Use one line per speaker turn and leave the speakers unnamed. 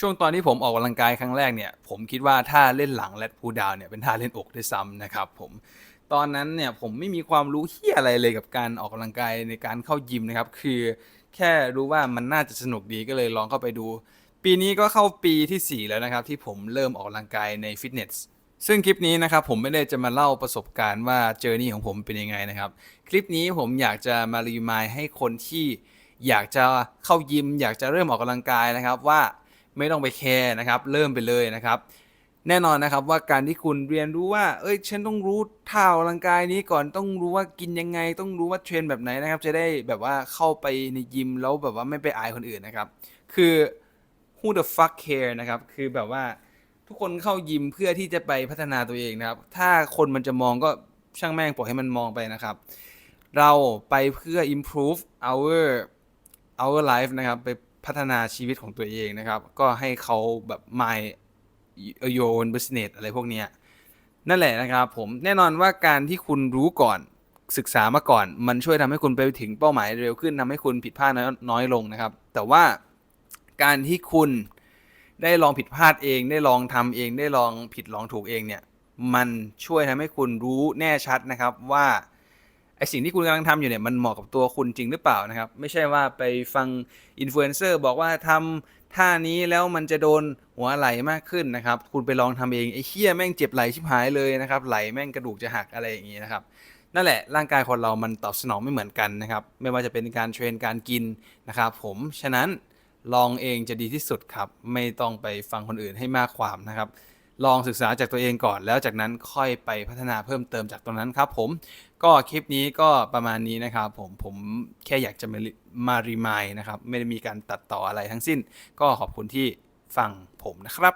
ช่วงตอนที่ผมออกกำลังกายครั้งแรกเนี่ย ผมคิดว่าท่าเล่นหลังและพูดาวเนี่ยเป็นท่าเล่นอกด้วยซ้ำนะครับผมตอนนั้นเนี่ยผมไม่มีความรู้เฮียอะไรเลยกับการออกกำลังกายในการเข้ายิมนะครับ คือแค่รู้ว่ามันน่าจะสนุกดีก็เลยลองเข้าไปดู ปีนี้ก็เข้าปีทีสี่4 แล้วนะครับ ที่ผมเริ่มออกกำลังกายในฟิตเนสซึ่งคลิปนี้นะครับผมไม่ได้จะมาเล่าประสบการณ์ว่าเจอร์นี่ของผมเป็นยังไงนะครับ คลิปนี้ผมอยากจะมารีมายให้คนที่อยากจะเข้ายิม อยากจะเริ่มออกกำลังกายนะครับว่า ไม่ต้องไปแคร์นะครับ เริ่มไปเลยนะครับ แน่นอนนะครับว่าการที่คุณเรียนรู้ว่า เอ้ย ฉันต้องรู้ท่าออกกำลังกายนี้ก่อนต้องรู้ว่ากินยังไง ต้องรู้ว่าเทรนแบบไหนนะครับ จะได้แบบว่าเข้าไปในยิมแล้วแบบว่าไม่ไปอายคนอื่นนะครับ คือ who the fuck care นะครับ คือแบบว่าทุกคนเข้ายิมเพื่อที่จะไปพัฒนาตัวเองนะครับ ถ้าคนมันจะมองก็ช่างแม่งปล่อยให้มันมองไปนะครับ เราไปเพื่อ improve our our life นะครับ ไป พัฒนาชีวิตของตัวเองนะครับ ก็ให้เขาแบบ my your own business อะไรพวกเนี้ยนั่นแหละนะครับผมแน่นอนว่าการที่คุณรู้ก่อนศึกษามาก่อน มันช่วยทำให้คุณไปถึงเป้าหมายเร็วขึ้นทำให้คุณผิดพลาดน้อยน้อยลงนะครับ แต่ว่าการที่คุณได้ลองผิดพลาดเอง ได้ลองทำเอง ได้ลองผิดลองถูกเองเนี่ย มันช่วยทำให้คุณรู้แน่ชัดนะครับว่า ไอสิ่งที่คุณกำลังทำอยู่เนี่ยมันเหมาะกับตัวคุณจริงหรือเปล่านะครับ ไม่ใช่ว่าไปฟังอินฟลูเอนเซอร์บอกว่าทำท่านี้แล้วมันจะโดนหัวไหล่มากขึ้นนะครับ คุณไปลองทำเองไอ้เหี้ยแม่งเจ็บไหล่ชิบหายเลยนะครับไหลแม่งกระดูกจะหักอะไรอย่างงี้นะครับนั่นแหละร่างกายคนเรามันตอบสนองไม่เหมือนกันนะครับ ไม่ว่าจะเป็นการเทรนการกินนะครับผมฉะนั้นลองเองจะดีที่สุดครับ ไม่ต้องไปฟังคนอื่นให้มากความนะครับ ลองศึกษาจากตัวเองก่อน แล้วจากนั้นค่อยไปพัฒนาเพิ่มเติมจากตรงนั้นครับผมก็คลิปนี้ก็ประมาณนี้นะครับผมผมแค่อยากจะมารีมายนะครับ ไม่ได้มีการตัดต่ออะไรทั้งสิ้น ก็ขอบคุณที่ฟังผมนะครับ